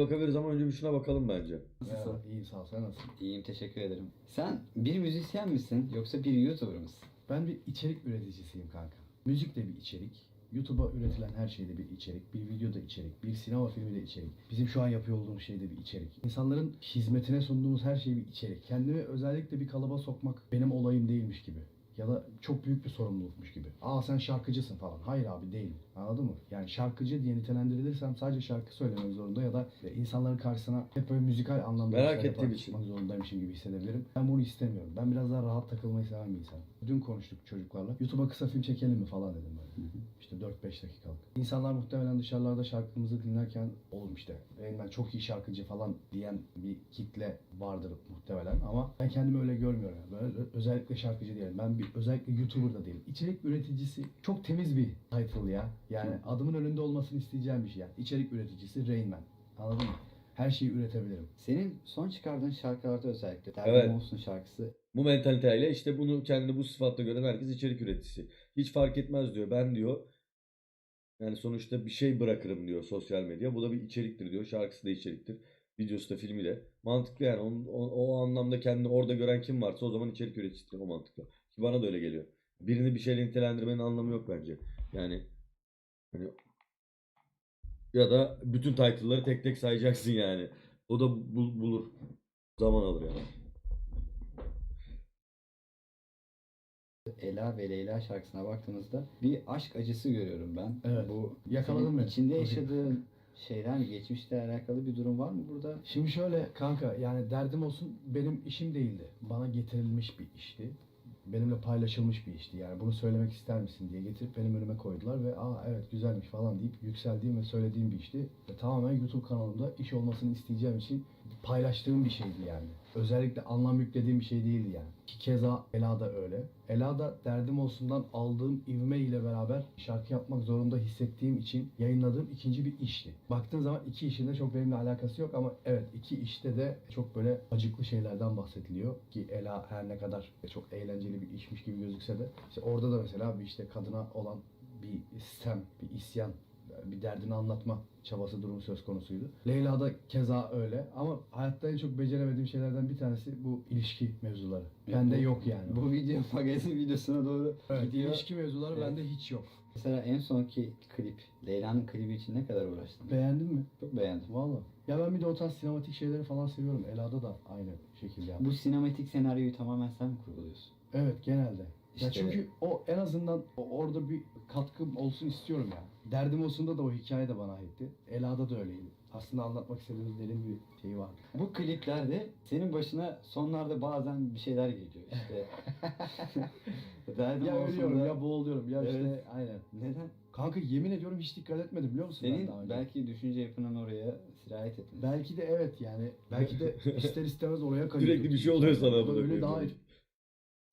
Bakabiliriz ama önce bir şuna bakalım bence. Nasılsın? İyiyim sağ ol. Sen nasılsın? İyiyim teşekkür ederim. Sen bir müzisyen misin yoksa bir YouTuber mısın? Ben bir içerik üreticisiyim kanka. Müzik de bir içerik. YouTube'a üretilen her şeyde bir içerik. Bir videoda içerik. Bir sinema filmi de içerik. Bizim şu an yapıyor olduğumuz şey de bir içerik. İnsanların hizmetine sunduğumuz her şey bir içerik. Kendimi özellikle bir kalıba sokmak benim olayım değilmiş gibi. Ya da çok büyük bir sorumlulukmuş gibi. Aa sen şarkıcısın falan. Hayır abi değilim. Anladın mı? Yani şarkıcı diye nitelendirilirsem sadece şarkı söylemek zorunda ya da insanların karşısına hep böyle müzikal anlamda Merak ettiğim için. çıkmak zorundaymışım gibi hissedebilirim. Ben bunu istemiyorum. Ben biraz daha rahat takılmayı seven bir insanım. Dün konuştuk çocuklarla. YouTube'a kısa film çekelim mi falan dedim böyle. İşte 4-5 dakikalık. İnsanlar muhtemelen dışarılarda şarkımızı dinlerken oğlum işte ben çok iyi şarkıcı falan diyen bir kitle vardır muhtemelen ama ben kendimi öyle görmüyorum. Yani. Böyle ö- özellikle şarkıcı değilim. Ben bir özellikle YouTuber da değilim. İçerik üreticisi çok temiz bir title ya. Yani adımın önünde olmasını isteyeceğim bir şey yani. İçerik üreticisi Rain Man. Anladın mı? Her şeyi üretebilirim. Senin son çıkardığın şarkılarda özellikle Derdim Evet. Olsun şarkısı Bu mentaliteyle işte bunu kendini bu sıfatla gören herkes içerik üreticisi. Hiç fark etmez diyor. Ben diyor yani sonuçta bir şey bırakırım diyor sosyal medya. Bu da bir içeriktir diyor. Şarkısı da içeriktir. Videosu da filmi de. Mantıklı yani. Onun- o, o anlamda kendini orada gören kim varsa o zaman içerik üreticisidir. O mantıklı. Ki bana da öyle geliyor. Birini bir şeyle nitelendirmenin anlamı yok bence. Yani hani ya da bütün title'ları tek tek sayacaksın yani. O da bul- bulur. Zaman alır yani. Ela ve Leyla şarkısına baktığımızda bir aşk acısı görüyorum ben. Evet. Bu Yakaladın senin beni. içinde yaşadığın şeyler mi? Geçmişle alakalı bir durum var mı burada? Şimdi şöyle kanka yani derdim olsun benim işim değildi. Bana getirilmiş bir işti. Benimle paylaşılmış bir işti. Yani bunu söylemek ister misin diye getirip benim önüme koydular ve aa evet güzelmiş falan deyip yükseldiğim ve söylediğim bir işti. Ve tamamen YouTube kanalımda iş olmasını isteyeceğim için paylaştığım bir şeydi yani. Özellikle anlam yüklediğim bir şey değildi yani. Ki keza Ela da öyle. Ela da derdim olsundan aldığım ivme ile beraber şarkı yapmak zorunda hissettiğim için yayınladığım ikinci bir işti. Baktığın zaman iki işin de çok benimle alakası yok ama evet iki işte de çok böyle acıklı şeylerden bahsediliyor. Ki Ela her ne kadar çok eğlenceli bir işmiş gibi gözükse de işte orada da mesela bir işte kadına olan bir istem, bir isyan, bir derdini anlatma çabası durumu söz konusuydu. Leyla da keza öyle ama hayatta en çok beceremediğim şeylerden bir tanesi bu ilişki mevzuları. Bende Bu- yok yani. Bu video magazin videosuna doğru Evet, gidiyor. ilişki mevzuları Evet. bende hiç yok. Mesela en sonki klip, Leyla'nın klibi için ne kadar uğraştın? Beğendin mi? Çok beğendim. Valla. Ya ben bir de o tarz sinematik şeyleri falan seviyorum. Ela'da da aynı şekilde. yani. Bu sinematik senaryoyu tamamen sen mi kurguluyorsun? Evet genelde. Ya İşte- çünkü o en azından o- orada bir katkım olsun istiyorum ya. Derdim olsun da o hikaye de bana aitti. Ela'da da öyleydi. Aslında anlatmak istediğimiz derin bir şey vardı. Bu kliplerde senin başına sonlarda bazen bir şeyler geliyor işte. Derdim Ya olsun ölüyorum da- ya boğuluyorum ya işte Evet. aynen. Neden? Kanka yemin ediyorum hiç dikkat etmedim biliyor musun ben Senin daha önce? belki düşünce yapının oraya sirayet etmesi. Belki de evet yani. Belki de ister istemez oraya kayıyor. Sürekli bir şey oluyor sana Öyle daha.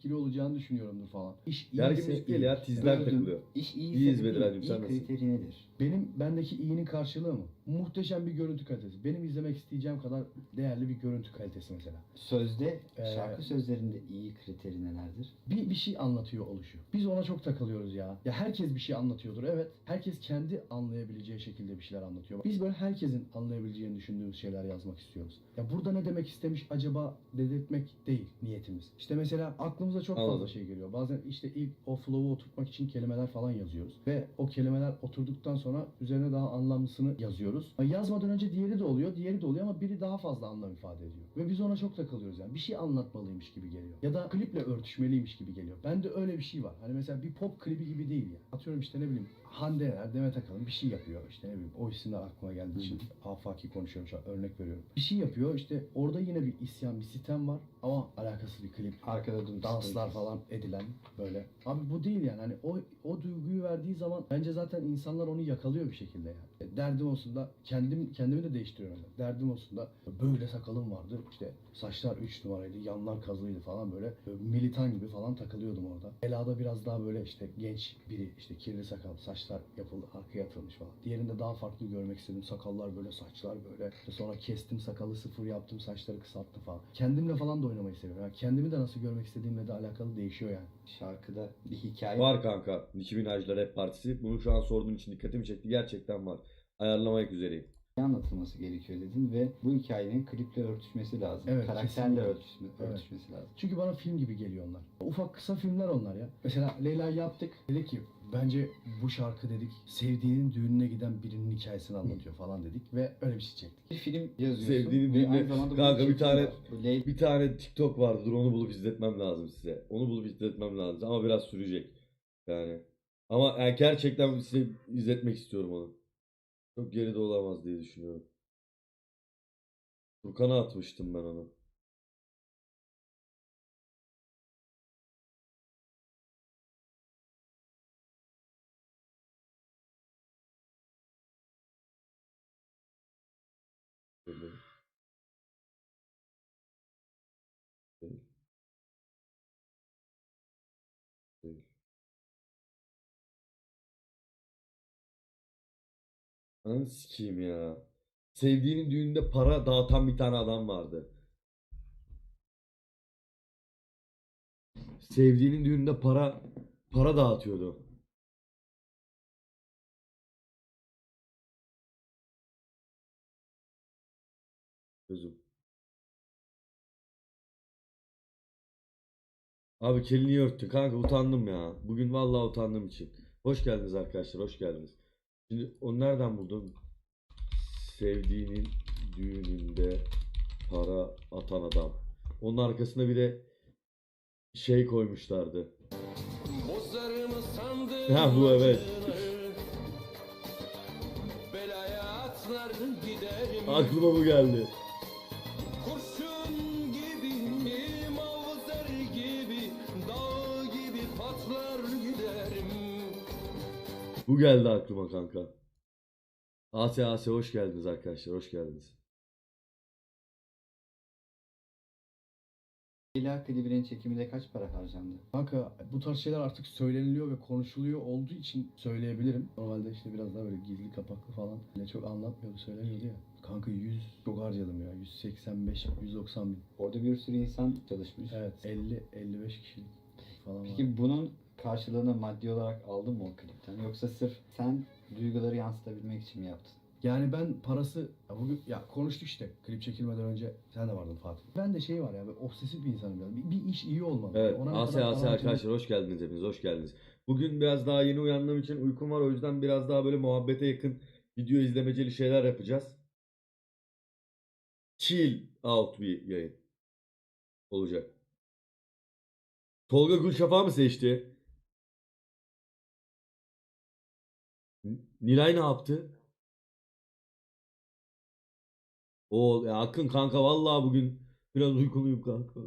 Etkili olacağını düşünüyorumdur falan. İş Gergin iyiyse müzik değil ya. Tizler Gördüm. takılıyor. İş İyiyiz iyiyse Bedir iyi, abicim, sen iyi nasılsın? kriteri nedir? Benim bendeki iyinin karşılığı mı? Muhteşem bir görüntü kalitesi. Benim izlemek isteyeceğim kadar değerli bir görüntü kalitesi mesela. Sözde, Ee, şarkı sözlerinde iyi kriteri nelerdir? Bir, bir şey anlatıyor oluşu. Biz ona çok takılıyoruz ya. Ya herkes bir şey anlatıyordur evet. Herkes kendi anlayabileceği şekilde bir şeyler anlatıyor. Biz böyle herkesin anlayabileceğini düşündüğümüz şeyler yazmak istiyoruz. Ya burada ne demek istemiş acaba dedirtmek değil niyetimiz. İşte mesela aklımıza çok Anladım. fazla şey geliyor. Bazen işte ilk o flow'u oturtmak için kelimeler falan yazıyoruz. Ve o kelimeler oturduktan sonra üzerine daha anlamlısını yazıyoruz. Yazmadan önce diğeri de oluyor, diğeri de oluyor ama biri daha fazla anlam ifade ediyor. Ve biz ona çok takılıyoruz yani. Bir şey anlatmalıymış gibi geliyor. Ya da kliple örtüşmeliymiş gibi geliyor. Bende öyle bir şey var. Hani mesela bir pop klibi gibi değil ya. Atıyorum işte ne bileyim Hande Yener, Demet Akalın bir şey yapıyor. İşte ne bileyim o isimler aklıma geldiği için afaki konuşuyorum şu an örnek veriyorum. Bir şey yapıyor işte orada yine bir isyan, bir sitem var ama alakasız bir klip. Arkada dur. Danslar falan edilen böyle. Abi bu değil yani. Hani o o duyguyu verdiği zaman bence zaten insanlar onu yakalıyor bir şekilde yani. E, Derdim olsun da kendim kendimi de değiştiriyorum. ben. Derdim olsun da böyle sakalım vardı. İşte saçlar 3 numaraydı, yanlar kazılıydı falan böyle. Böyle militan gibi falan takılıyordum orada. Ela'da biraz daha böyle işte genç biri işte kirli sakal, saçlar yapıldı, arkaya atılmış falan. Diğerinde daha farklı görmek istedim. Sakallar böyle, saçlar böyle. İşte sonra kestim sakalı sıfır yaptım, saçları kısalttım falan. Kendimle falan da oynamayı seviyorum. Yani kendimi de nasıl görmek istediğimle de alakalı değişiyor yani. Şarkıda bir hikaye Var kanka. Nicki Minaj'la rap partisi. Bunu şu an sorduğun için dikkatimi çekti. Gerçekten var. Ayarlamak üzereyim. anlatılması gerekiyor dedin ve bu hikayenin kliple örtüşmesi lazım. Evet, Karakterle örtüşme, Evet. örtüşmesi lazım. Çünkü bana film gibi geliyor onlar. Ufak kısa filmler onlar ya. Mesela Leyla'yı yaptık. Dedi ki bence bu şarkı dedik sevdiğinin düğününe giden birinin hikayesini anlatıyor falan dedik ve öyle bir şey çektik. Bir film yazıyorsun Sevdiğini ve dinle. aynı zamanda bunu Kanka bir çekim tane- var. Bu Leyla Bir tane TikTok vardı. Dur onu bulup izletmem lazım size. Onu bulup izletmem lazım. Ama biraz sürecek. Yani. Ama yani gerçekten size izletmek istiyorum onu. Çok geride olamaz diye düşünüyorum. Furkan'a atmıştım ben onu. Ananı sikeyim ya. Sevdiğinin düğününde para dağıtan bir tane adam vardı. Sevdiğinin düğününde para para dağıtıyordu. Gözüm. Abi kelini örttü kanka utandım ya. Bugün vallahi utandığım için. Hoş geldiniz arkadaşlar hoş geldiniz. Şimdi onu nereden buldun? Sevdiğinin düğününde para atan adam. Onun arkasına bir de şey koymuşlardı. Ha, bu evet. Aklıma bu geldi. Bu geldi aklıma kanka. Asya Asya hoş geldiniz arkadaşlar hoş geldiniz. Leyla klibinin çekiminde kaç para harcandı? Kanka bu tarz şeyler artık söyleniliyor ve konuşuluyor olduğu için söyleyebilirim. Normalde işte biraz daha böyle gizli kapaklı falan. Öyle çok anlatmıyordu söylemiyordu ya. Kanka 100 çok harcadım ya. 185, 190 bin. Orada bir sürü insan çalışmış. Evet 50, 55 kişilik falan var. Peki bunun karşılığını maddi olarak aldın mı o klipten? Yoksa sırf sen duyguları yansıtabilmek için mi yaptın? Yani ben parası ya bugün ya konuştuk işte klip çekilmeden önce sen de vardın Fatih. Ben de şey var ya böyle obsesif bir insanım biraz. Bir, bir iş iyi olmalı. Evet Ona Asya Asya arkadaşlar hoş geldiniz hepiniz hoş geldiniz. Bugün biraz daha yeni uyandığım için uykum var o yüzden biraz daha böyle muhabbete yakın video izlemeceli şeyler yapacağız. Chill out bir yayın olacak. Tolga Gülşafak'ı mı seçti? Nilay ne yaptı? O ya Akın kanka vallahi bugün biraz uykuluyum kanka.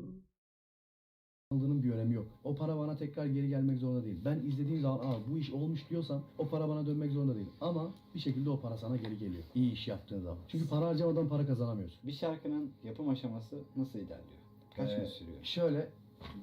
aldığının bir önemi yok. O para bana tekrar geri gelmek zorunda değil. Ben izlediğim zaman Aa, bu iş olmuş diyorsam o para bana dönmek zorunda değil. Ama bir şekilde o para sana geri geliyor. İyi iş yaptığın zaman. Çünkü para harcamadan para kazanamıyorsun. Bir şarkının yapım aşaması nasıl ilerliyor? Kaç Ee, gün sürüyor? Şöyle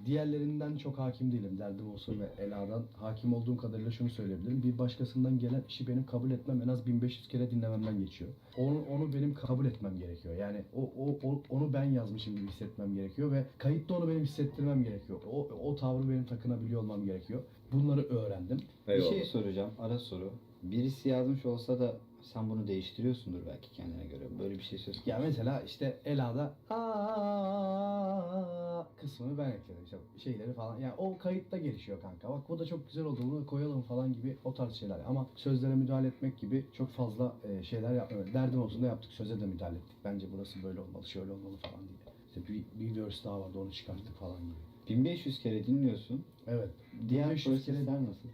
diğerlerinden çok hakim değilim. Derdim olsun ve Ela'dan hakim olduğum kadarıyla şunu söyleyebilirim. Bir başkasından gelen işi benim kabul etmem en az 1500 kere dinlememden geçiyor. Onu, onu benim kabul etmem gerekiyor. Yani o, o, o- onu ben yazmışım gibi hissetmem gerekiyor ve kayıtta onu benim hissettirmem gerekiyor. O, o tavrı benim takınabiliyor olmam gerekiyor. Bunları öğrendim. Eyvallah. Bir şey soracağım, ara soru. Birisi yazmış olsa da sen bunu değiştiriyorsundur belki kendine göre. Böyle bir şey söz konusu. Ya mesela işte Ela'da "Aa" kısmını ben ekledim işte şeyleri falan. Yani o kayıtta gelişiyor kanka. Bak bu da çok güzel oldu bunu koyalım falan gibi o tarz şeyler. Ama sözlere müdahale etmek gibi çok fazla e, şeyler yapmıyorum. Derdim olsun da yaptık. Söze de müdahale ettik. Bence burası böyle olmalı, şöyle olmalı falan diye. İşte bir, bir verse daha vardı onu çıkarttık falan gibi. 1500 kere dinliyorsun. Evet. Diğer 1500 kere- prosesler nasıl?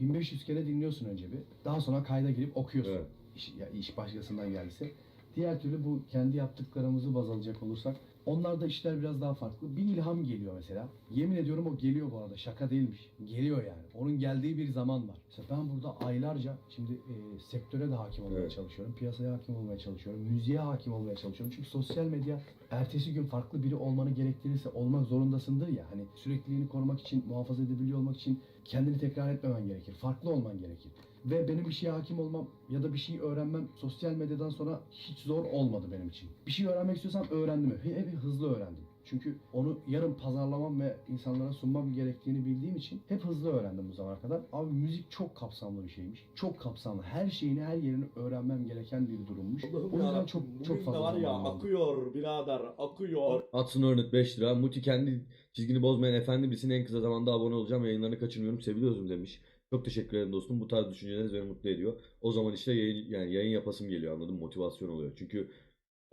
1500 kere dinliyorsun önce bir. Daha sonra kayda girip okuyorsun. Evet. İş, ya iş başkasından geldiyse. Diğer türlü bu kendi yaptıklarımızı baz alacak olursak onlarda işler biraz daha farklı. Bir ilham geliyor mesela. Yemin ediyorum o geliyor bu arada. Şaka değilmiş. Geliyor yani. Onun geldiği bir zaman var. Mesela ben burada aylarca şimdi e, sektöre de hakim olmaya Evet. çalışıyorum. Piyasaya hakim olmaya çalışıyorum. Müziğe hakim olmaya çalışıyorum. Çünkü sosyal medya ertesi gün farklı biri olmanı gerektirirse olmak zorundasındır ya. Hani sürekliliğini korumak için, muhafaza edebiliyor olmak için kendini tekrar etmemen gerekir. Farklı olman gerekir. Ve benim bir şeye hakim olmam ya da bir şey öğrenmem sosyal medyadan sonra hiç zor olmadı benim için. Bir şey öğrenmek istiyorsam öğrendim. Hep, hızlı öğrendim. Çünkü onu yarın pazarlamam ve insanlara sunmam gerektiğini bildiğim için hep hızlı öğrendim bu zamana kadar. Abi müzik çok kapsamlı bir şeymiş. Çok kapsamlı. Her şeyini, her yerini öğrenmem gereken bir durummuş. Allah'ım o yüzden yarabbim, çok çok fazla var ya akıyor birader akıyor. Hudson Hornet 5 lira. Muti kendi çizgini bozmayan efendi birisine en kısa zamanda abone olacağım. Yayınlarını kaçırmıyorum. Seviyoruzum demiş. Çok teşekkür ederim dostum. Bu tarz düşünceleriniz beni mutlu ediyor. O zaman işte yayın, yani yayın yapasım geliyor anladın mı? Motivasyon oluyor. Çünkü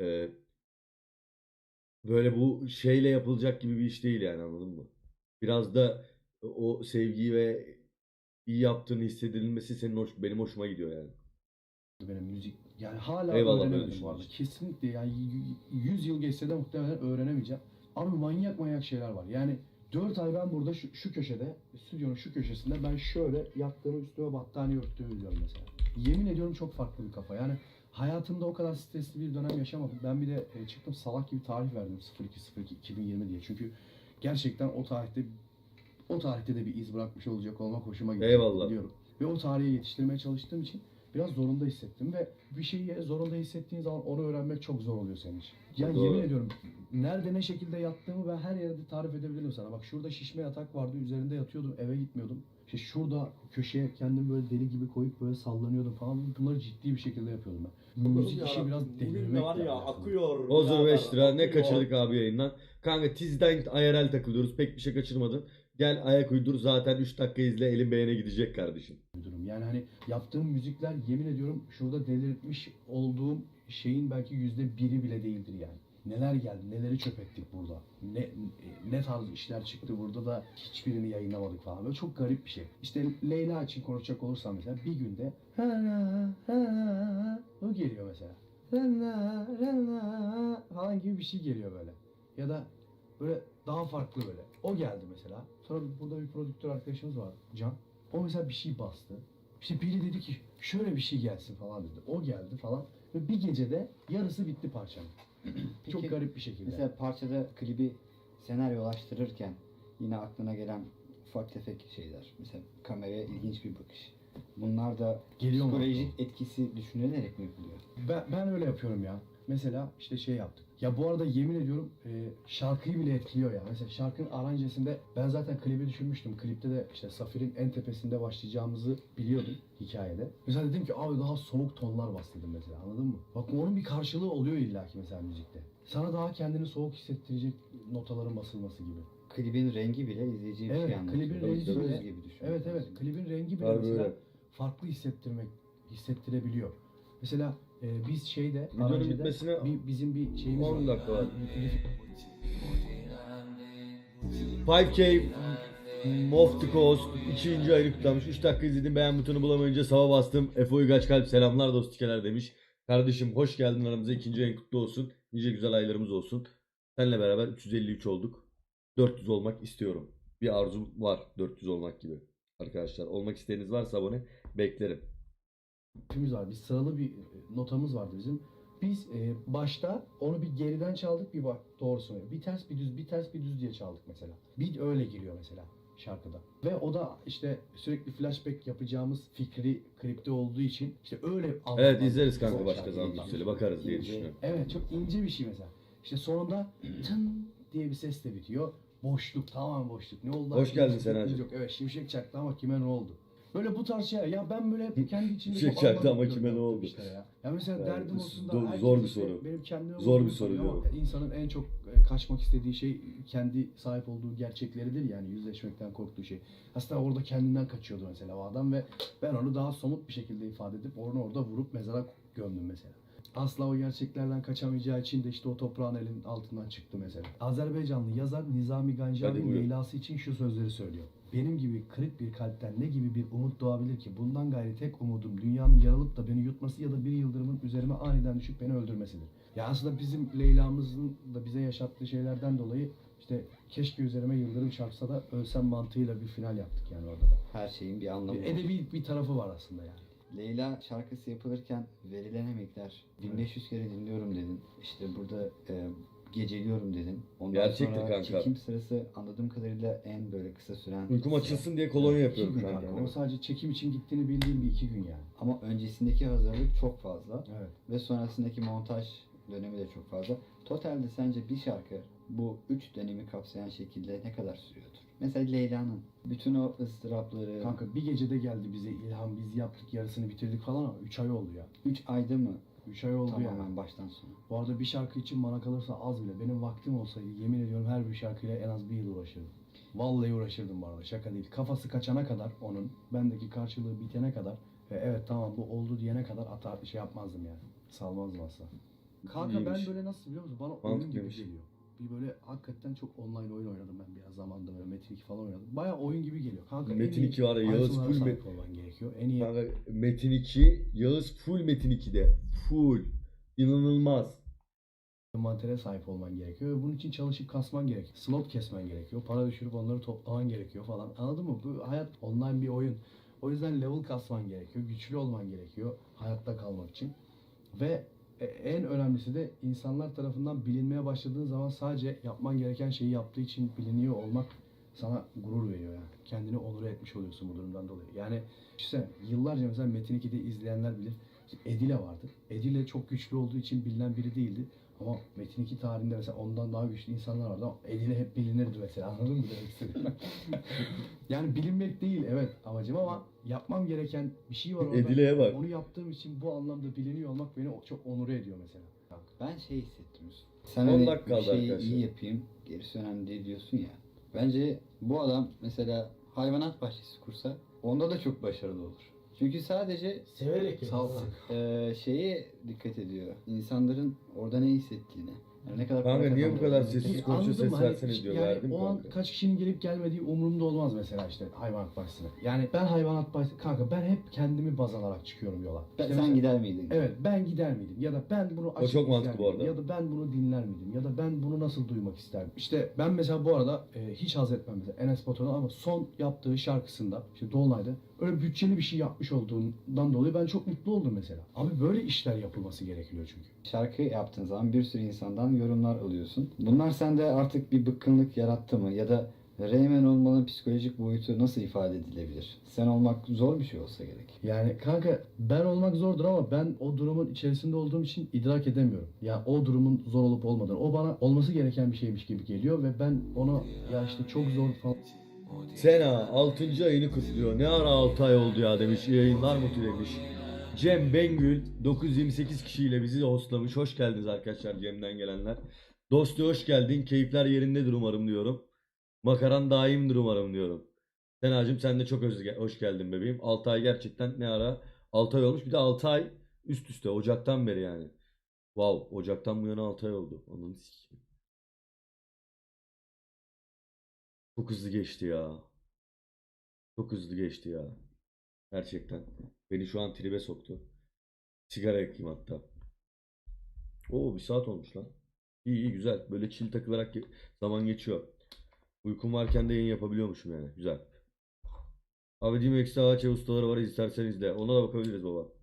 e, böyle bu şeyle yapılacak gibi bir iş değil yani anladın mı? Biraz da o sevgiyi ve iyi yaptığını hissedilmesi senin hoş, benim hoşuma gidiyor yani. benim müzik. Yani hala Eyvallah, böyle öğrenemedim bu arada. Kesinlikle yani 100 yıl geçse de muhtemelen öğrenemeyeceğim. Abi manyak manyak şeyler var. Yani 4 ay ben burada şu, şu köşede, stüdyonun şu köşesinde ben şöyle yattığımı üstüme battaniye örttüğümü biliyorum mesela. Yemin ediyorum çok farklı bir kafa. Yani hayatımda o kadar stresli bir dönem yaşamadım. Ben bir de e, çıktım salak gibi tarih verdim 0202 2020 diye. Çünkü gerçekten o tarihte o tarihte de bir iz bırakmış olacak olmak hoşuma gidiyor. Eyvallah. Biliyorum. Ve o tarihe yetiştirmeye çalıştığım için biraz zorunda hissettim ve bir şeyi zorunda hissettiğin zaman onu öğrenmek çok zor oluyor senin için. Ya Doğru. yemin ediyorum nerede ne şekilde yattığımı ben her yerde tarif edebilirim sana. Bak şurada şişme yatak vardı üzerinde yatıyordum eve gitmiyordum. İşte şurada köşeye kendimi böyle deli gibi koyup böyle sallanıyordum falan. Bunları ciddi bir şekilde yapıyordum ben. Müzik Allah'ım işi biraz delirmek var ya akıyor. Bozdur birader, 5 lira. Ne kaçırdık abi yayından? Kanka Tizden IRL takılıyoruz. Pek bir şey kaçırmadın. Gel ayak uydur zaten 3 dakika izle elin beğene gidecek kardeşim. durum. Yani hani yaptığım müzikler yemin ediyorum şurada delirtmiş olduğum şeyin belki yüzde biri bile değildir yani. Neler geldi, neleri çöp ettik burada. Ne, ne tarz işler çıktı burada da hiçbirini yayınlamadık falan. Böyle çok garip bir şey. İşte Leyla için konuşacak olursam mesela bir günde ha, o geliyor mesela. Ha, ha, falan gibi bir şey geliyor böyle. Ya da böyle daha farklı böyle. O geldi mesela. Sonra burada bir prodüktör arkadaşımız var Can. O mesela bir şey bastı. İşte biri dedi ki şöyle bir şey gelsin falan dedi. O geldi falan. Ve bir gecede yarısı bitti parçanın. Çok Peki, garip bir şekilde. Mesela parçada klibi senaryolaştırırken yine aklına gelen ufak tefek şeyler. Mesela kameraya ilginç bir bakış. Bunlar da Geliyor mu? psikolojik etkisi düşünülerek mi yapılıyor? Ben, ben öyle yapıyorum ya. Mesela işte şey yaptık. Ya bu arada yemin ediyorum e, şarkıyı bile etkiliyor ya. Mesela şarkının aranjesinde ben zaten klibi düşünmüştüm. Klipte de işte Safir'in en tepesinde başlayacağımızı biliyordum hikayede. Mesela dedim ki abi daha soğuk tonlar bas dedim mesela anladın mı? Bak onun bir karşılığı oluyor illaki mesela müzikte. Sana daha kendini soğuk hissettirecek notaların basılması gibi. Klibin rengi bile izleyiciye bir Evet, şey anlatıyor. klibin Söz rengi bile- gibi düşün. Evet evet klibin rengi bile Harbi mesela öyle. farklı hissettirmek hissettirebiliyor. Mesela e, biz şeyde Videonun aranjede bitmesine bir, bizim bir şeyimiz 10 var. dakika var. Riff- 5K Mof the Coast 2. ayını kutlamış. 3 dakika izledim beğen butonu bulamayınca sava bastım. Efe Uygaç Kalp selamlar dostikeler demiş. Kardeşim hoş geldin aramıza. ikinci ayın kutlu olsun. Nice güzel aylarımız olsun. Seninle beraber 353 olduk. 400 olmak istiyorum. Bir arzum var 400 olmak gibi. Arkadaşlar olmak isteğiniz varsa abone beklerim. Riffimiz var. Bir sıralı bir e, notamız vardı bizim. Biz e, başta onu bir geriden çaldık bir bak doğrusunu. Bir ters bir düz bir ters bir düz diye çaldık mesela. Bir öyle giriyor mesela şarkıda. Ve o da işte sürekli flashback yapacağımız fikri klipte olduğu için işte öyle Evet izleriz kanka başka zaman. Türkcell'e bakarız diye düşünüyorum. Evet çok ince bir şey mesela. İşte sonunda tın diye bir sesle bitiyor. Boşluk tamamen boşluk. Ne oldu? Hoş geldin Senacığım. Yok. Evet şimşek çaktı ama kime ne oldu? Böyle bu tarz şeyler. Ya ben böyle hep kendi içimde çok anlam ama kime ne oldu? işte ya. Ya mesela Yani derdim olsun da zor- bir soru. Benim kendime Zor bir soru diyorum. insanın en çok e, kaçmak istediği şey kendi sahip olduğu gerçekleridir yani yüzleşmekten korktuğu şey. Aslında orada kendinden kaçıyordu mesela o adam ve ben onu daha somut bir şekilde ifade edip onu orada vurup mezara gömdüm mesela. Asla o gerçeklerden kaçamayacağı için de işte o toprağın elin altından çıktı mesela. Azerbaycanlı yazar Nizami Ganjari. Leyla'sı için şu sözleri söylüyor. Benim gibi kırık bir kalpten ne gibi bir umut doğabilir ki? Bundan gayri tek umudum dünyanın yaralıp da beni yutması ya da bir yıldırımın üzerime aniden düşüp beni öldürmesidir. Ya aslında bizim Leyla'mızın da bize yaşattığı şeylerden dolayı işte keşke üzerime yıldırım çarpsa da ölsem mantığıyla bir final yaptık yani orada da. Her şeyin bir anlamı Bir var. edebi bir tarafı var aslında yani. Leyla şarkısı yapılırken verilen emekler 1500 kere dinliyorum dedin. İşte burada e, geceliyorum dedin. Ondan Gerçektir sonra kanka. çekim sırası anladığım kadarıyla en böyle kısa süren. Uykum açılsın diye kolonya İki yapıyorum gün kanka. O sadece çekim için gittiğini bildiğim bir iki gün yani. Ama öncesindeki hazırlık çok fazla. Evet. Ve sonrasındaki montaj dönemi de çok fazla. Totalde sence bir şarkı bu üç dönemi kapsayan şekilde ne kadar sürüyordur? Mesela Leyla'nın bütün o ıstırapları Kanka bir gecede geldi bize ilham. Biz yaptık yarısını bitirdik falan ama 3 ay oldu ya. 3 ayda mı 3 ay oldu tamamen yani. baştan sona? Bu arada bir şarkı için bana kalırsa az bile. Benim vaktim olsaydı yemin ediyorum her bir şarkıyla en az bir yıl uğraşırdım. Vallahi uğraşırdım bu arada şaka değil. Kafası kaçana kadar onun, bendeki karşılığı bitene kadar ve evet tamam bu oldu diyene kadar atar şey yapmazdım yani. Salmazdım asla. Kanka ben İyiymiş. böyle nasıl biliyor musun? Bana oyun gibi Mantıklıymış. geliyor. Bir böyle hakikaten çok online oyun oynadım ben biraz zamanda böyle Metin 2 falan oynadım. Baya oyun gibi geliyor. Kanka Metin iyi 2 var ya, Yağız full sahip Met- olman gerekiyor. En iyi Kanka Metin 2, Yağız full Metin 2'de. Full. İnanılmaz. envantere sahip olman gerekiyor bunun için çalışıp kasman gerekiyor. Slot kesmen gerekiyor. Para düşürüp onları toplaman gerekiyor falan. Anladın mı? Bu hayat online bir oyun. O yüzden level kasman gerekiyor. Güçlü olman gerekiyor hayatta kalmak için. Ve en önemlisi de insanlar tarafından bilinmeye başladığın zaman sadece yapman gereken şeyi yaptığı için biliniyor olmak sana gurur veriyor yani. Kendini onur etmiş oluyorsun bu durumdan dolayı. Yani işte yıllarca mesela Metin 2'de izleyenler bilir. Edile vardı. Edile çok güçlü olduğu için bilinen biri değildi. Ama Metin 2 tarihinde mesela ondan daha güçlü insanlar vardı ama Edile hep bilinirdi mesela anladın mı demek istediğimi? yani bilinmek değil evet amacım ama yapmam gereken bir şey var orada. Edile'ye bak. Onu yaptığım için bu anlamda biliniyor olmak beni çok onur ediyor mesela. Ben şey hissettim. Yusuf. Sen 10 hani dakika bir kaldı şeyi arkadaşlar. iyi yapayım, gerisi önemli değil diyorsun ya. Bence bu adam mesela hayvanat bahçesi kursa onda da çok başarılı olur. Çünkü sadece Severek Sağ ol. eee şeye dikkat ediyor. İnsanların orada ne hissettiğine. Yani ne kadar Kanka niye bu kadar sessiz konuşuyor, ses versene Hani diyor. Yani Verdim o an kanka. kaç kişinin gelip gelmediği umurumda olmaz mesela işte hayvanat bahçesine. Yani ben hayvanat bahçesi kanka ben hep kendimi baz alarak çıkıyorum yola. Ben- İşte sen mesela- gider miydin? Evet ben gider miydim? Ya da ben bunu açıp çok mantıklı bu arada. Ya da ben bunu dinler miydim? Ya da ben bunu nasıl duymak isterdim? İşte ben mesela bu arada e, hiç haz etmem mesela Enes Batur'dan ama son yaptığı şarkısında işte Dolunay'da öyle bütçeli bir şey yapmış olduğundan dolayı ben çok mutlu oldum mesela. Abi böyle işler yapılması gerekiyor çünkü. Şarkı yaptığın zaman bir sürü insandan yorumlar alıyorsun. Bunlar sende artık bir bıkkınlık yarattı mı? Ya da Reymen olmanın psikolojik boyutu nasıl ifade edilebilir? Sen olmak zor bir şey olsa gerek. Yani kanka ben olmak zordur ama ben o durumun içerisinde olduğum için idrak edemiyorum. Ya o durumun zor olup olmadığını. O bana olması gereken bir şeymiş gibi geliyor ve ben onu ya işte çok zor falan Sena 6. ayını kutluyor. Ne ara 6 ay oldu ya demiş. Yayınlar mutlu demiş. Cem Bengül 928 kişiyle bizi hostlamış. Hoş geldiniz arkadaşlar Cem'den gelenler. Dostu hoş geldin. Keyifler yerindedir umarım diyorum. Makaran daimdir umarım diyorum. Senacığım sen de çok hoş geldin bebeğim. 6 ay gerçekten ne ara? 6 ay olmuş. Bir de 6 ay üst üste Ocak'tan beri yani. Wow Ocak'tan bu yana 6 ay oldu. Ananı sikeyim. Çok hızlı geçti ya. Çok hızlı geçti ya. Gerçekten. Beni şu an tribe soktu. Sigara yakayım hatta. Oo bir saat olmuş lan. İyi iyi güzel. Böyle chill takılarak zaman geçiyor. Uykum varken de yayın yapabiliyormuşum yani. Güzel. Abi Dim Eksi Ağaç ustaları var isterseniz de. Ona da bakabiliriz baba.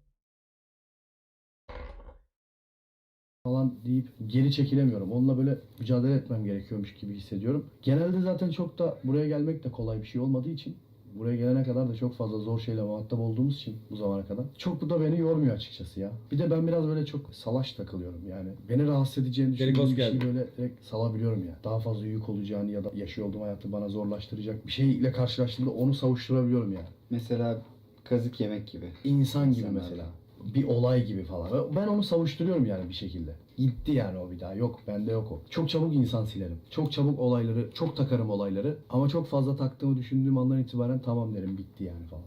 Falan deyip geri çekilemiyorum. Onunla böyle mücadele etmem gerekiyormuş gibi hissediyorum. Genelde zaten çok da buraya gelmek de kolay bir şey olmadığı için buraya gelene kadar da çok fazla zor şeyle muhatap olduğumuz için bu zamana kadar. Çok bu da beni yormuyor açıkçası ya. Bir de ben biraz böyle çok salaş takılıyorum yani. Beni rahatsız edeceğini düşündüğüm bir şeyi böyle direkt salabiliyorum ya. Daha fazla yük olacağını ya da yaşıyor olduğum hayatı bana zorlaştıracak bir şeyle karşılaştığımda onu savuşturabiliyorum yani. Mesela kazık yemek gibi. İnsan gibi İnsanlar. mesela. Bir olay gibi falan. Ben onu savuşturuyorum yani bir şekilde. Gitti yani o bir daha. Yok bende yok o. Çok çabuk insan silerim. Çok çabuk olayları, çok takarım olayları. Ama çok fazla taktığımı düşündüğüm andan itibaren tamam derim bitti yani falan.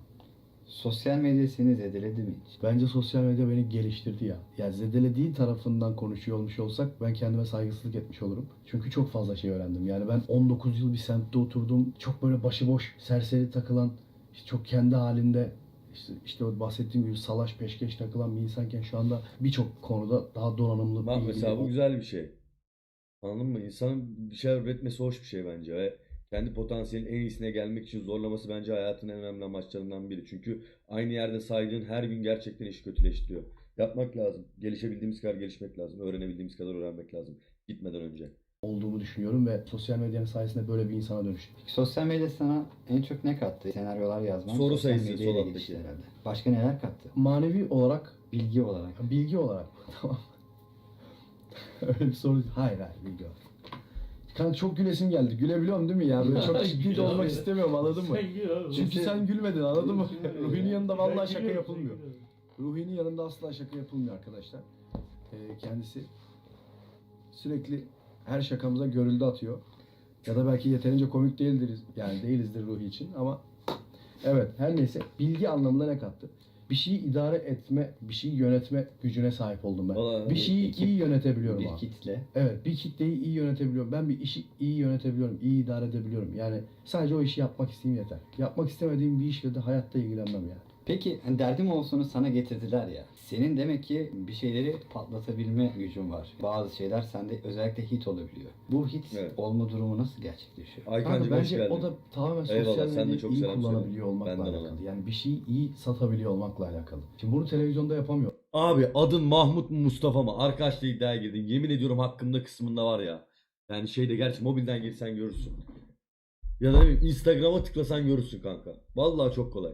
Sosyal medya seni zedeledi mi hiç? Bence sosyal medya beni geliştirdi ya. Ya zedelediği tarafından konuşuyor olmuş olsak ben kendime saygısızlık etmiş olurum. Çünkü çok fazla şey öğrendim. Yani ben 19 yıl bir semtte oturdum. Çok böyle başıboş, serseri takılan, çok kendi halinde işte, işte bahsettiğim gibi salaş peşkeş takılan bir insanken şu anda birçok konuda daha donanımlı Bak bilgili- mesela bu güzel bir şey. Anladın mı? İnsanın bir şeyler üretmesi hoş bir şey bence ve kendi potansiyelin en iyisine gelmek için zorlaması bence hayatın en önemli amaçlarından biri. Çünkü aynı yerde saydığın her gün gerçekten işi kötüleştiriyor. Yapmak lazım. Gelişebildiğimiz kadar gelişmek lazım. Öğrenebildiğimiz kadar öğrenmek lazım. Gitmeden önce. olduğumu düşünüyorum ve sosyal medyanın sayesinde böyle bir insana dönüştüm. Sosyal medya sana en çok ne kattı? Senaryolar yazman. Soru sosyal sayısı, medyayla sol alttaki. gelişti herhalde. Başka neler kattı? Manevi olarak Bilgi olarak. Bilgi olarak tamam. Öyle bir soru. Hayır hayır Bilge var. Kanka çok gülesim geldi. Gülebiliyorum değil mi ya? Böyle çok ciddi de olmak istemiyorum anladın mı? Çünkü sen gülmedin anladın mı? Ruhi'nin yanında vallahi şaka yapılmıyor. Ruhi'nin yanında asla şaka yapılmıyor arkadaşlar. Ee, kendisi sürekli her şakamıza görüldü atıyor. Ya da belki yeterince komik değildir yani değilizdir Ruhi için ama evet her neyse bilgi anlamında ne kattı? Bir şeyi idare etme, bir şeyi yönetme gücüne sahip oldum ben. Vallahi bir şeyi ekip- iyi yönetebiliyorum Bir abi. kitle. Evet bir kitleyi iyi yönetebiliyorum. Ben bir işi iyi yönetebiliyorum. iyi idare edebiliyorum. Yani sadece o işi yapmak isteyeyim yeter. Yapmak istemediğim bir işle de hayatta ilgilenmem yani. Peki hani derdim olsunu sana getirdiler ya. Senin demek ki bir şeyleri patlatabilme gücün var. Bazı şeyler sende özellikle hit olabiliyor. Bu hit Evet. olma durumu nasıl gerçekleşiyor? Aykancığım Kanka hoş bence geldin. o da tamamen Eyvallah, sosyal sen de medyayı çok iyi selam söyle. kullanabiliyor olmakla Benden ona. alakalı. Yani bir şeyi iyi satabiliyor olmakla alakalı. Şimdi bunu televizyonda yapamıyor. Abi adın Mahmut mu Mustafa mı? Arkadaşla iddiaya girdin. Yemin ediyorum hakkımda kısmında var ya. Yani şeyde gerçi mobilden girsen görürsün. Ya da ne bileyim Instagram'a tıklasan görürsün kanka. Vallahi çok kolay.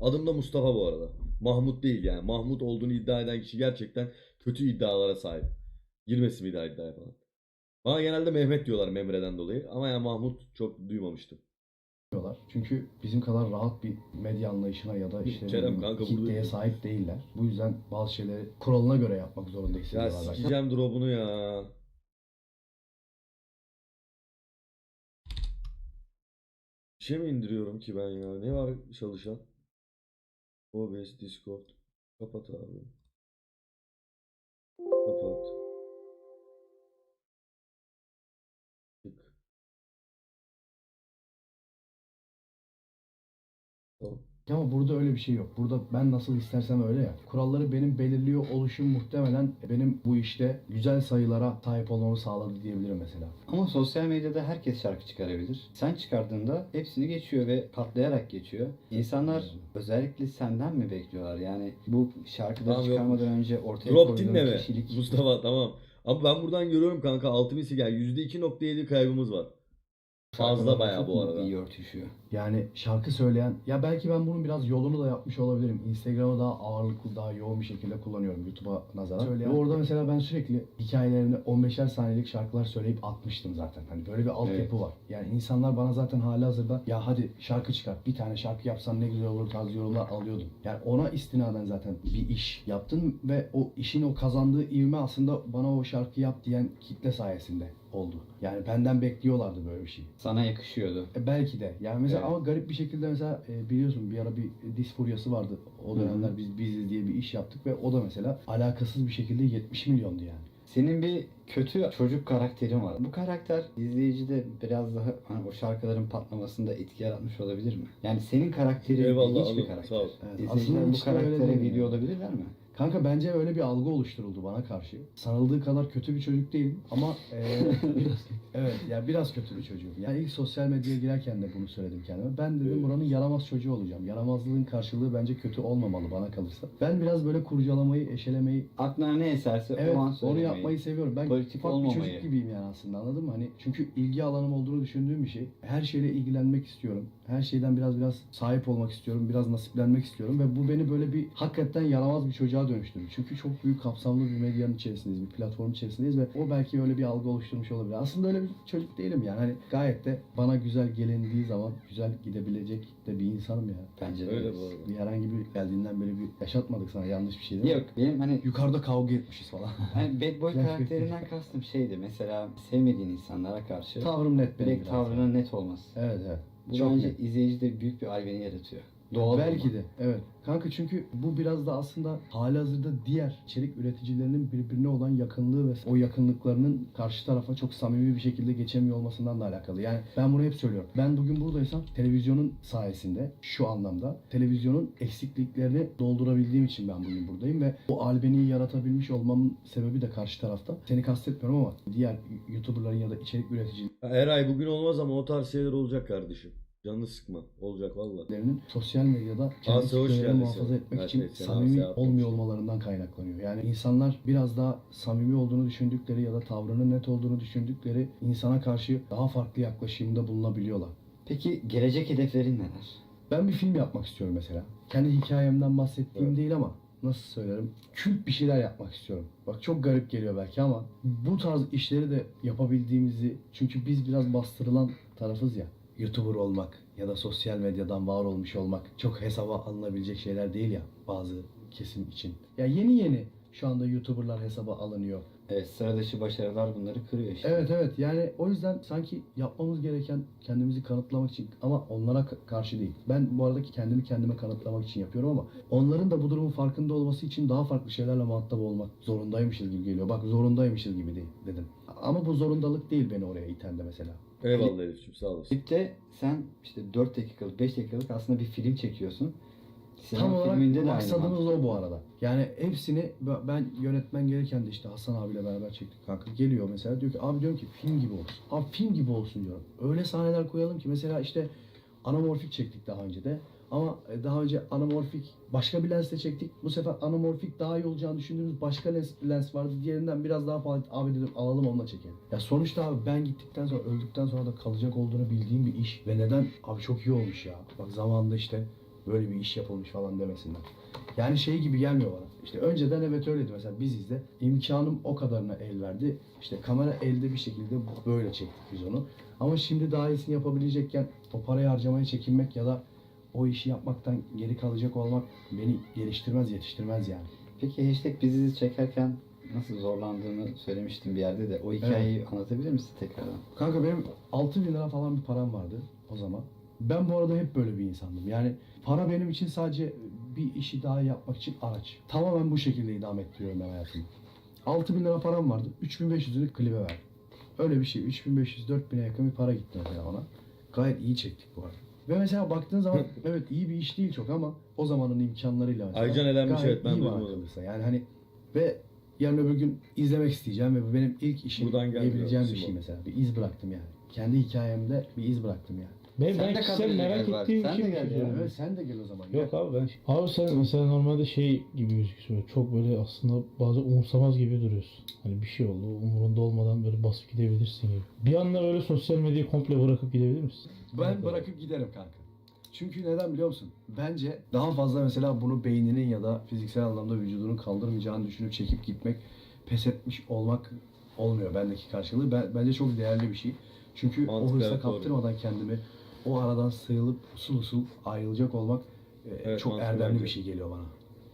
Adım da Mustafa bu arada. Mahmut değil yani. Mahmut olduğunu iddia eden kişi gerçekten kötü iddialara sahip. Girmesin bir daha iddiaya falan. Bana genelde Mehmet diyorlar Memre'den dolayı. Ama yani Mahmut çok duymamıştım. yapıyorlar. Çünkü bizim kadar rahat bir medya anlayışına ya da işte Kerem kanka kitleye burada- sahip değiller. Bu yüzden bazı şeyleri kuralına göre yapmak zorunda Ya hissediyorlar. belki. sikeceğim drop'unu ya. Bir şey mi indiriyorum ki ben ya? Ne var çalışan? OBS, Discord. Kapat abi. Kapat. Ama burada öyle bir şey yok. Burada ben nasıl istersem öyle ya. Kuralları benim belirliyor oluşum muhtemelen benim bu işte güzel sayılara sahip olmamı sağladı diyebilirim mesela. Ama sosyal medyada herkes şarkı çıkarabilir. Sen çıkardığında hepsini geçiyor ve patlayarak geçiyor. İnsanlar özellikle senden mi bekliyorlar? Yani bu Tamam, yok. çıkarmadan önce ortaya Drop koyduğun dinleme. kişilik... Mustafa tamam. Ama ben buradan görüyorum kanka 6000 gel %2.7 kaybımız var. Fazla bayağı çok bu mu arada. iyi örtüşüyor. Yani şarkı söyleyen, ya belki ben bunun biraz yolunu da yapmış olabilirim. Instagram'ı daha ağırlıklı, daha yoğun bir şekilde kullanıyorum YouTube'a nazaran. Söyleyen. Ve orada mesela ben sürekli hikayelerini 15'er saniyelik şarkılar söyleyip atmıştım zaten. Hani böyle bir altyapı Evet. var. Yani insanlar bana zaten hali hazırda ya hadi şarkı çıkar, bir tane şarkı yapsan ne güzel olur tarzı yorumlar alıyordum. Yani ona istinaden zaten bir iş yaptım ve o işin o kazandığı ivme aslında bana o şarkı yap diyen kitle sayesinde oldu. Yani benden bekliyorlardı böyle bir şey. Sana yakışıyordu. E, belki de. Yani mesela Evet. ama garip bir şekilde mesela e, biliyorsun bir ara bir dis furyası vardı. O dönemler biz biziz diye bir iş yaptık ve o da mesela alakasız bir şekilde 70 milyondu yani. Senin bir kötü çocuk karakterin var. Bu karakter izleyicide biraz daha hani o şarkıların patlamasında etki yaratmış olabilir mi? Yani senin karakterin Eyvallah, ilginç bir karakter. Sağ ol. Evet, İzleyiciler aslında bu karaktere değil geliyor olabilirler mi? Kanka bence öyle bir algı oluşturuldu bana karşı. Sanıldığı kadar kötü bir çocuk değilim ama e, biraz, evet yani biraz kötü bir çocuğum. Yani ilk sosyal medyaya girerken de bunu söyledim kendime. Ben dedim buranın yaramaz çocuğu olacağım. Yaramazlığın karşılığı bence kötü olmamalı bana kalırsa. Ben biraz böyle kurcalamayı, eşelemeyi Aklına ne eserse Evet, o an onu söylemeyi. yapmayı seviyorum. Ben politik ufak bir olmamayı. çocuk gibiyim yani aslında anladın mı? Hani çünkü ilgi alanım olduğunu düşündüğüm bir şey. Her şeyle ilgilenmek istiyorum. Her şeyden biraz biraz sahip olmak istiyorum. Biraz nasiplenmek istiyorum ve bu beni böyle bir hakikaten yaramaz bir çocuğa dönüştürdü. Çünkü çok büyük kapsamlı bir medyanın içerisindeyiz, bir platform içerisindeyiz ve o belki öyle bir algı oluşturmuş olabilir. Aslında öyle bir çocuk değilim yani. Hani gayet de bana güzel gelindiği zaman güzel gidebilecek de bir insanım yani. Bence de Öyle bu arada. Bir herhangi bir geldiğinden beri bir yaşatmadık sana yanlış bir şey değil mi? Yok benim hani Yukarıda kavga etmişiz falan. Hani bad boy karakterinden kastım şeydi mesela sevmediğin insanlara karşı Tavrım net benim direkt biraz. tavrının net olması. Evet evet. Bu Çok bence net. izleyicide büyük bir alveni yaratıyor. Doğal Belki olma. de evet. Kanka çünkü bu biraz da aslında halihazırda diğer içerik üreticilerinin birbirine olan yakınlığı ve o yakınlıklarının karşı tarafa çok samimi bir şekilde geçemiyor olmasından da alakalı. Yani ben bunu hep söylüyorum. Ben bugün buradaysam televizyonun sayesinde şu anlamda televizyonun eksikliklerini doldurabildiğim için ben bugün buradayım ve o albeniyi yaratabilmiş olmamın sebebi de karşı tarafta. Seni kastetmiyorum ama diğer YouTuber'ların ya da içerik üreticilerinin Ya Eray bugün olmaz ama o tarz şeyler olacak kardeşim. Canını sıkma. Olacak valla. sosyal medyada kendi hoş geldin muhafaza sen. etmek için şey sen, samimi yapmamış. olmuyor olmalarından kaynaklanıyor. Yani insanlar biraz daha samimi olduğunu düşündükleri ya da tavrının net olduğunu düşündükleri insana karşı daha farklı yaklaşımda bulunabiliyorlar. Peki gelecek hedeflerin neler? Ben bir film yapmak istiyorum mesela. Kendi hikayemden bahsettiğim Evet. değil ama nasıl söylerim kült bir şeyler yapmak istiyorum. Bak çok garip geliyor belki ama bu tarz işleri de yapabildiğimizi çünkü biz biraz bastırılan tarafız ya. YouTuber olmak ya da sosyal medyadan var olmuş olmak çok hesaba alınabilecek şeyler değil ya bazı kesim için. Ya yeni yeni şu anda YouTuber'lar hesaba alınıyor. Evet sıra dışı başarılar bunları kırıyor işte. Evet evet yani o yüzden sanki yapmamız gereken kendimizi kanıtlamak için ama onlara ka- karşı değil. Ben bu arada kendimi kendime kanıtlamak için yapıyorum ama onların da bu durumun farkında olması için daha farklı şeylerle muhatap olmak zorundaymışız gibi geliyor. Bak zorundaymışız gibi değil dedim. Ama bu zorundalık değil beni oraya iten de mesela. Eyvallah Elif'ciğim sağ olasın. Klipte sen işte 4 dakikalık 5 dakikalık aslında bir film çekiyorsun. Sinema Tam olarak filminde de aynı maksadımız mantık. o bu arada. Yani hepsini b- ben yönetmen gelirken de işte Hasan abiyle beraber çektik kanka. Geliyor mesela diyor ki abi diyorum ki film gibi olsun. Abi film gibi olsun diyorum. Öyle sahneler koyalım ki mesela işte anamorfik çektik daha önce de. Ama e, daha önce anamorfik başka bir lensle çektik. Bu sefer anamorfik daha iyi olacağını düşündüğümüz başka lens, lens vardı. Diğerinden biraz daha pahalı. Abi dedim alalım onunla çekelim. Ya sonuçta abi ben gittikten sonra öldükten sonra da kalacak olduğunu bildiğim bir iş. Ve neden? Abi çok iyi olmuş ya. Bak zamanında işte böyle bir iş yapılmış falan demesinler. Yani şey gibi gelmiyor bana. İşte önceden evet öyleydi mesela biz de imkanım o kadarına el verdi. İşte kamera elde bir şekilde böyle çektik biz onu. Ama şimdi daha iyisini yapabilecekken o parayı harcamaya çekinmek ya da o işi yapmaktan geri kalacak olmak beni geliştirmez, yetiştirmez yani. Peki hashtag bizi çekerken nasıl zorlandığını söylemiştim bir yerde de o hikayeyi anlatabilir misin tekrardan? Kanka benim 6 bin lira falan bir param vardı o zaman. Ben bu arada hep böyle bir insandım. Yani para benim için sadece bir işi daha yapmak için araç. Tamamen bu şekilde idame ettiriyorum ben hayatımı. 6 bin lira param vardı. 3500'ünü klibe verdim. Öyle bir şey. 3500-4000'e yakın bir para gitti mesela ona. Gayet iyi çektik bu arada. Ve mesela baktığın zaman evet iyi bir iş değil çok ama o zamanın imkanlarıyla mesela. Aycan elenmiş, gayet evet, ben iyi duymadım. Yani hani ve yarın öbür gün izlemek isteyeceğim ve bu benim ilk işim Buradan gelmiyor, diyebileceğim bir Simon. şey mesela. Bir iz bıraktım yani. Kendi hikayemde bir iz bıraktım yani. Ben, Sen ben de kişisel merak ediyorsun ettiğim Sen şey de gel ya. söylüyorum. Evet sen de gel o zaman. Yok abi ben... Abi sen mesela normalde şey gibi gözüküyorsun. Çok böyle aslında bazı umursamaz gibi duruyorsun. Hani bir şey oldu umurunda olmadan böyle basıp gidebilirsin gibi. Bir anda böyle sosyal medyayı komple bırakıp gidebilir misin? Ben bırakıp giderim kanka. Çünkü neden biliyor musun? Bence daha fazla mesela bunu beyninin ya da fiziksel anlamda vücudunun kaldırmayacağını düşünüp çekip gitmek, pes etmiş olmak olmuyor bendeki karşılığı. Ben, bence çok değerli bir şey. Çünkü Mantıklı, o hırsa evet, doğru. kaptırmadan kendimi o aradan sıyrılıp usul usul ayrılacak olmak e, Evet, çok erdemli bence. bir şey geliyor bana.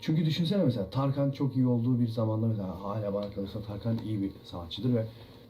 Çünkü düşünsene mesela Tarkan çok iyi olduğu bir zamanda mesela hala bana kalırsa Tarkan iyi bir sanatçıdır ve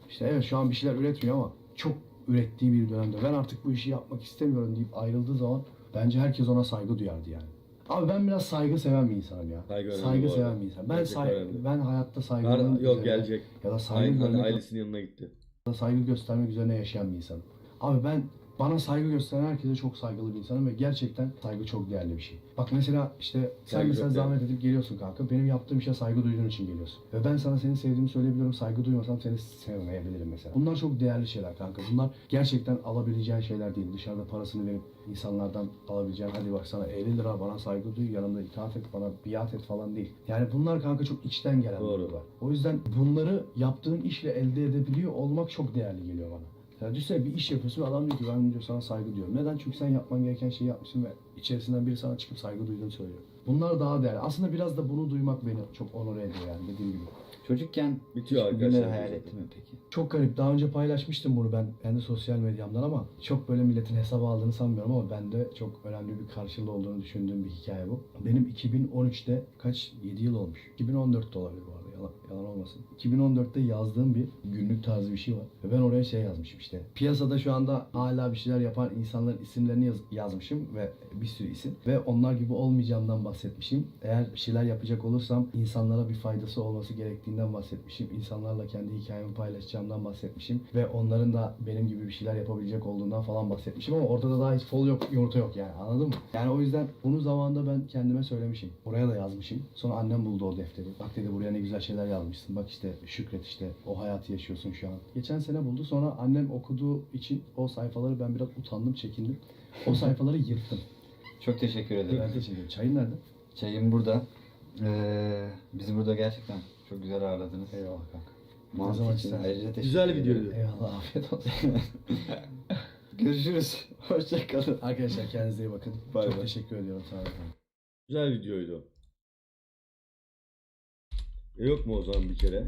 işte evet şu an bir şeyler üretmiyor ama çok ürettiği bir dönemde ben artık bu işi yapmak istemiyorum deyip ayrıldığı zaman bence herkes ona saygı duyardı yani. Abi ben biraz saygı seven bir insanım ya. Saygı saygı seven bir insan. Ben Gerçekten say önemli. ben hayatta Har- saygının yok üzerine- gelecek. ya da saygı Aynen görmek ailesinin yanına gitti. ya da saygı göstermek üzerine yaşayan bir insanım. Abi ben bana saygı gösteren herkese çok saygılı bir insanım ve gerçekten saygı çok değerli bir şey. Bak mesela işte sen Saygı mesela çok zahmet edip geliyorsun kanka. Benim yaptığım işe saygı duyduğun için geliyorsun. Ve ben sana seni sevdiğimi söyleyebiliyorum. Saygı duymasam seni sevmeyebilirim mesela. Bunlar çok değerli şeyler kanka. Bunlar gerçekten alabileceğin şeyler değil. Dışarıda parasını verip insanlardan alabileceğin hadi bak sana 50 lira bana saygı duy yanımda itaat et bana biat et falan değil. Yani bunlar kanka çok içten gelen Doğru. duygular. O yüzden bunları yaptığın işle elde edebiliyor olmak çok değerli geliyor bana. Ya düşünsene bir iş yapıyorsun ve adam diyor ki ben diyor sana saygı duyuyorum. Neden? Çünkü sen yapman gereken şeyi yapmışsın ve içerisinden biri sana çıkıp saygı duyduğunu söylüyor. Bunlar daha değerli. Aslında biraz da bunu duymak beni çok onore ediyor yani dediğim gibi. Çocukken Bitiyor arkadaşlar. hayal ettin mi peki? Çok garip. Daha önce paylaşmıştım bunu ben kendi sosyal medyamdan ama çok böyle milletin hesaba aldığını sanmıyorum ama bende çok önemli bir karşılığı olduğunu düşündüğüm bir hikaye bu. Benim 2013'te kaç 7 yıl olmuş. 2014'te olabilir bu yalan, yalan olmasın. 2014'te yazdığım bir günlük tarzı bir şey var. Ve ben oraya şey yazmışım işte. Piyasada şu anda hala bir şeyler yapan insanların isimlerini yaz- yazmışım ve bir sürü isim. Ve onlar gibi olmayacağımdan bahsetmişim. Eğer bir şeyler yapacak olursam insanlara bir faydası olması gerektiğinden bahsetmişim. İnsanlarla kendi hikayemi paylaşacağımdan bahsetmişim. Ve onların da benim gibi bir şeyler yapabilecek olduğundan falan bahsetmişim. Ama ortada daha hiç fol yok, yumurta yok yani anladın mı? Yani o yüzden bunu zamanında ben kendime söylemişim. Oraya da yazmışım. Sonra annem buldu o defteri. Bak dedi buraya ne güzel şeyler yazmışsın. Bak işte şükret işte o hayatı yaşıyorsun şu an. Geçen sene buldu. Sonra annem okuduğu için o sayfaları ben biraz utandım, çekindim. O sayfaları yırttım. Çok teşekkür ederim. Ben teşekkür ederim. Çayın nerede? Çayım burada. Ee, bizi burada gerçekten çok güzel ağırladınız. Eyvallah kanka. Mantı zaman için ayrıca teşekkür Güzel ederim. videoydu. Eyvallah afiyet olsun. Görüşürüz. Hoşçakalın. Arkadaşlar kendinize iyi bakın. Bay Çok bay. teşekkür ediyorum. Sağ olun. Güzel videoydu. Yok mu o zaman bir kere?